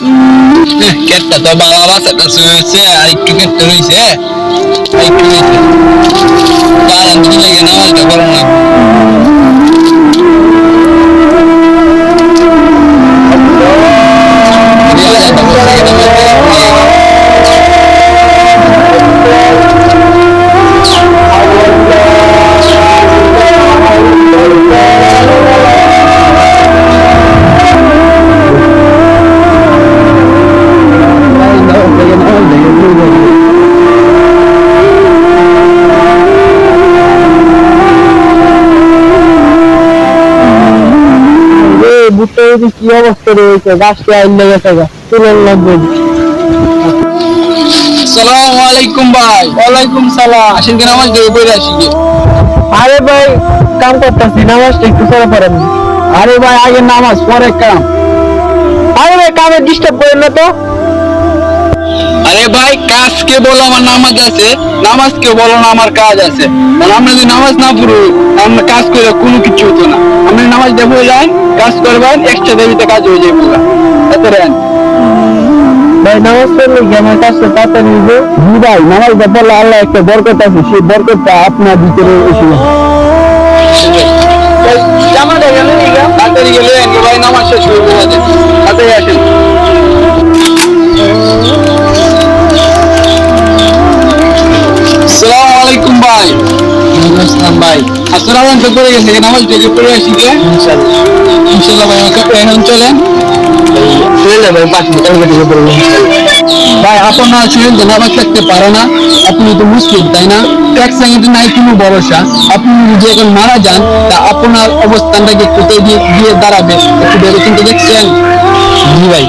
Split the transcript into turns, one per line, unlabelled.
কেটটা তো বাবা বাচ্চাটা শুয়েছে আর একটু কেটে রয়েছে আর একটু রয়েছে কারণ তুমি লাগে নামাজটা করো
এই যদি কি অবস্থা রয়েছে গাছটি আইন লেগেছে তুলন লাগবে।
আসসালামু আলাইকুম ভাই।
ওয়ালাইকুম সালাম।
আসেন কি নামাজ দেবে বইরে আসি
আরে ভাই কাম করতেছি নামাজটা একটু পরে পড়েন। আরে ভাই আগে নামাজ পরে কাম। আরে ভাই কামে ডিস্টার্ব করেন না তো।
আরে ভাই কাজকে বলো আমার নামাজ আছে? নামাজকে বলো না আমার কাজ আছে? কারণ আমরা যদি নামাজ না পড়ি আমরা কাজ করে কোনো কিছু হতো না। আপনি নামাজ দেবো যান কাজ করবেন এক্সট্রা দেবিতে কাজ হয়ে যাবে এত রেন
ভাই নামাজ পড়লে কি আমার কাজটা তাড়াতাড়ি হইবে জি ভাই নামাজটা পড়লে আল্লাহ একটা বরকত আছে সেই বরকতটা আপনার ভিতরে এসে
জামাটা গেল ভাই। তো পড়ে গেছে নামাজ থেকে পড়ে আসি কে ইনশাল্লাহ ভাই আমাকে এখন চলেন
ভাই
আপনার নামাজ থাকতে পারে না। আপনি তো মুসলিম তাই না? এক সেকেন্ডে নাই কোনো ভরসা। আপনি যদি এখন মারা যান তা আপনার অবস্থানটাকে কোথায় দিয়ে দিয়ে দাঁড়াবে? একটু ভেবে চিন্তে দেখছেন?
জি ভাই।